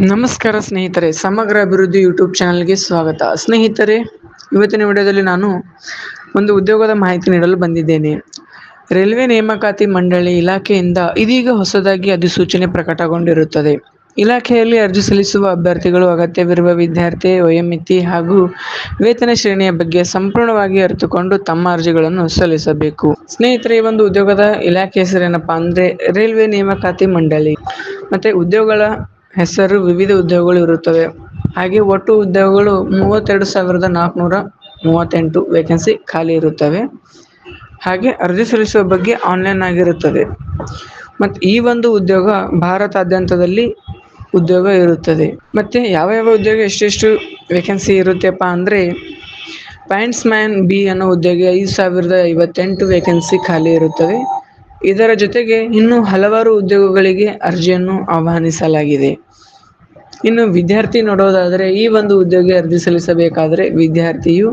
ನಮಸ್ಕಾರ ಸ್ನೇಹಿತರೆ, ಸಮಗ್ರ ಅಭಿವೃದ್ಧಿ ಯೂಟ್ಯೂಬ್ ಚಾನಲ್ಗೆ ಸ್ವಾಗತ. ಸ್ನೇಹಿತರೆ, ಇವತ್ತಿನ ವಿಡಿಯೋದಲ್ಲಿ ನಾನು ಒಂದು ಉದ್ಯೋಗದ ಮಾಹಿತಿ ನೀಡಲು ಬಂದಿದ್ದೇನೆ. ರೈಲ್ವೆ ನೇಮಕಾತಿ ಮಂಡಳಿ ಇಲಾಖೆಯಿಂದ ಇದೀಗ ಹೊಸದಾಗಿ ಅಧಿಸೂಚನೆ ಪ್ರಕಟಗೊಂಡಿರುತ್ತದೆ. ಇಲಾಖೆಯಲ್ಲಿ ಅರ್ಜಿ ಸಲ್ಲಿಸುವ ಅಭ್ಯರ್ಥಿಗಳು, ಅಗತ್ಯವಿರುವ ವಿದ್ಯಾರ್ಥಿ, ವಯೋಮಿತಿ ಹಾಗೂ ವೇತನ ಶ್ರೇಣಿಯ ಬಗ್ಗೆ ಸಂಪೂರ್ಣವಾಗಿ ಅರಿತುಕೊಂಡು ತಮ್ಮ ಅರ್ಜಿಗಳನ್ನು ಸಲ್ಲಿಸಬೇಕು. ಸ್ನೇಹಿತರೆ, ಈ ಒಂದು ಉದ್ಯೋಗದ ಇಲಾಖೆ ಹೆಸರೇನಪ್ಪ ಅಂದ್ರೆ ರೈಲ್ವೆ ನೇಮಕಾತಿ ಮಂಡಳಿ. ಮತ್ತೆ ಉದ್ಯೋಗಗಳ ಹೆಸರು ವಿವಿಧ ಉದ್ಯೋಗಗಳು ಇರುತ್ತವೆ. ಹಾಗೆ ಒಟ್ಟು ಉದ್ಯೋಗಗಳು ಮೂವತ್ತೆರಡು ಸಾವಿರದ ನಾಲ್ಕುನೂರ ಮೂವತ್ತೆಂಟು ವೇಕೆನ್ಸಿ ಖಾಲಿ ಇರುತ್ತವೆ. ಹಾಗೆ ಅರ್ಜಿ ಸಲ್ಲಿಸುವ ಬಗ್ಗೆ ಆನ್ಲೈನ್ ಆಗಿರುತ್ತದೆ. ಮತ್ತು ಈ ಒಂದು ಉದ್ಯೋಗ ಭಾರತಾದ್ಯಂತದಲ್ಲಿ ಉದ್ಯೋಗ ಇರುತ್ತದೆ. ಮತ್ತು ಯಾವ ಯಾವ ಉದ್ಯೋಗ ಎಷ್ಟೆಷ್ಟು ವೇಕೆನ್ಸಿ ಇರುತ್ತೆಪ್ಪ ಅಂದರೆ ಪ್ಯಾಂಟ್ಸ್ ಮ್ಯಾನ್ ಬಿ ಅನ್ನೋ ಉದ್ಯೋಗ ಐದು ಸಾವಿರದ ಐವತ್ತೆಂಟು ವೇಕೆನ್ಸಿ ಖಾಲಿ ಇರುತ್ತವೆ ಇದರ ಜೊತೆಗೆ ಇನ್ನೂ ಹಲವಾರು ಉದ್ಯೋಗಗಳಿಗೆ ಅರ್ಜಿಯನ್ನು ಆಹ್ವಾನಿಸಲಾಗಿದೆ. ಇನ್ನು ವಿದ್ಯಾರ್ಥಿ ನೋಡೋದಾದರೆ ಈ ಒಂದು ಉದ್ಯೋಗ ಅರ್ಜಿ ಸಲ್ಲಿಸಬೇಕಾದರೆ ವಿದ್ಯಾರ್ಥಿಯು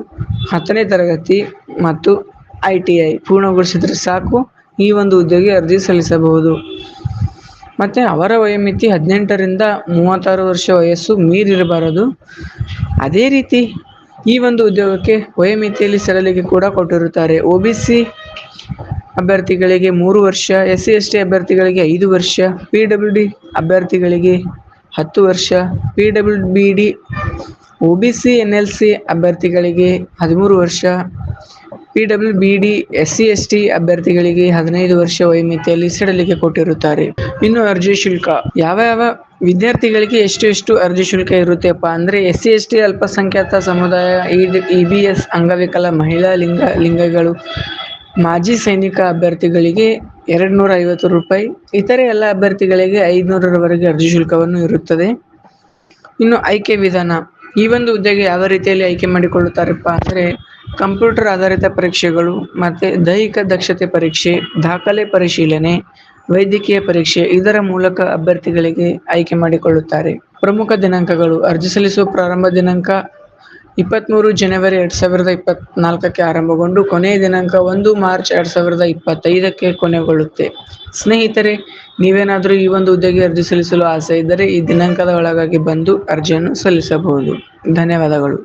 ಹತ್ತನೇ ತರಗತಿ ಮತ್ತು ಐ ಟಿ ಐ ಪೂರ್ಣಗೊಳಿಸಿದರೆ ಸಾಕು, ಈ ಒಂದು ಉದ್ಯೋಗ ಅರ್ಜಿ ಸಲ್ಲಿಸಬಹುದು. ಮತ್ತು ಅವರ ವಯೋಮಿತಿ ಹದಿನೆಂಟರಿಂದ ಮೂವತ್ತಾರು ವರ್ಷ ವಯಸ್ಸು ಮೀರಿರಬಾರದು. ಅದೇ ರೀತಿ ಈ ಒಂದು ಉದ್ಯೋಗಕ್ಕೆ ವಯೋಮಿತಿಯಲ್ಲಿ ಸರಳಿಗೆ ಕೂಡ ಕೊಟ್ಟಿರುತ್ತಾರೆ. ಒ ಬಿ ಸಿ ಅಭ್ಯರ್ಥಿಗಳಿಗೆ ಮೂರು ವರ್ಷ ಎಸ್ ಸಿ ಎಸ್ ಟಿ ಅಭ್ಯರ್ಥಿಗಳಿಗೆ ಐದು ವರ್ಷ, ಪಿ ಡಬ್ಲ್ಯೂ ಡಿ ಅಭ್ಯರ್ಥಿಗಳಿಗೆ ಹತ್ತು ವರ್ಷ, P W B D, O B C, N L C ಅಭ್ಯರ್ಥಿಗಳಿಗೆ ಹದಿಮೂರು ವರ್ಷ, P W B D S C S T ಅಭ್ಯರ್ಥಿಗಳಿಗೆ ಹದಿನೈದು ವರ್ಷ ವಯೋಮಿತಿಯಲ್ಲಿ ಸಡಲಿಕೆ ಕೊಟ್ಟಿರುತ್ತಾರೆ. ಇನ್ನು ಅರ್ಜಿ ಶುಲ್ಕ. ಯಾವ ಯಾವ ವಿದ್ಯಾರ್ಥಿಗಳಿಗೆ ಎಷ್ಟು ಎಷ್ಟು ಅರ್ಜಿ ಶುಲ್ಕ ಇರುತ್ತೆಪ್ಪ ಅಂದರೆ ಎಸ್ ಸಿ ಎಸ್ ಟಿ ಅಲ್ಪಸಂಖ್ಯಾತ ಸಮುದಾಯ ಇ ಬಿ ಎಸ್ ಅಂಗವಿಕಲ ಮಹಿಳಾ ಲಿಂಗ, ಲಿಂಗಗಳು ಮಾಜಿ ಸೈನಿಕ ಅಭ್ಯರ್ಥಿಗಳಿಗೆ ಎರಡು ನೂರ ಐವತ್ತು ರೂಪಾಯಿ, ಇತರೆ ಎಲ್ಲ ಅಭ್ಯರ್ಥಿಗಳಿಗೆ ಐದುನೂರರವರೆಗೆ ಅರ್ಜಿ ಶುಲ್ಕವನ್ನು ಇರುತ್ತದೆ. ಇನ್ನು ಆಯ್ಕೆ ವಿಧಾನ. ಈ ಒಂದು ಹುದ್ದೆಗೆ ಯಾವ ರೀತಿಯಲ್ಲಿ ಆಯ್ಕೆ ಮಾಡಿಕೊಳ್ಳುತ್ತಾರಪ್ಪ ಅಂದರೆ ಕಂಪ್ಯೂಟರ್ ಆಧಾರಿತ ಪರೀಕ್ಷೆಗಳು ಮತ್ತು ದೈಹಿಕ ದಕ್ಷತೆ ಪರೀಕ್ಷೆ, ದಾಖಲೆ ಪರಿಶೀಲನೆ, ವೈದ್ಯಕೀಯ ಪರೀಕ್ಷೆ ಇದರ ಮೂಲಕ ಅಭ್ಯರ್ಥಿಗಳಿಗೆ ಆಯ್ಕೆ ಮಾಡಿಕೊಳ್ಳುತ್ತಾರೆ. ಪ್ರಮುಖ ದಿನಾಂಕಗಳು ಅರ್ಜಿ ಸಲ್ಲಿಸುವ ಪ್ರಾರಂಭ ದಿನಾಂಕ ಇಪ್ಪತ್ತ್ಮೂರು ಜನವರಿ ಎರಡು ಸಾವಿರದ ಇಪ್ಪತ್ತ್ನಾಲ್ಕಕ್ಕೆ ಆರಂಭಗೊಂಡು ಕೊನೆಯ ದಿನಾಂಕ ಒಂದು ಮಾರ್ಚ್ ಎರಡು ಸಾವಿರದ ಇಪ್ಪತ್ತೈದಕ್ಕೆ ಕೊನೆಗೊಳ್ಳುತ್ತೆ. ಸ್ನೇಹಿತರೆ, ನೀವೇನಾದರೂ ಈ ಒಂದು ಹುದ್ದೆಗೆ ಅರ್ಜಿ ಸಲ್ಲಿಸಲು ಆಸೆ ಇದ್ದರೆ ಈ ದಿನಾಂಕದ ಒಳಗಾಗಿ ಬಂದು ಅರ್ಜಿಯನ್ನು ಸಲ್ಲಿಸಬಹುದು. ಧನ್ಯವಾದಗಳು.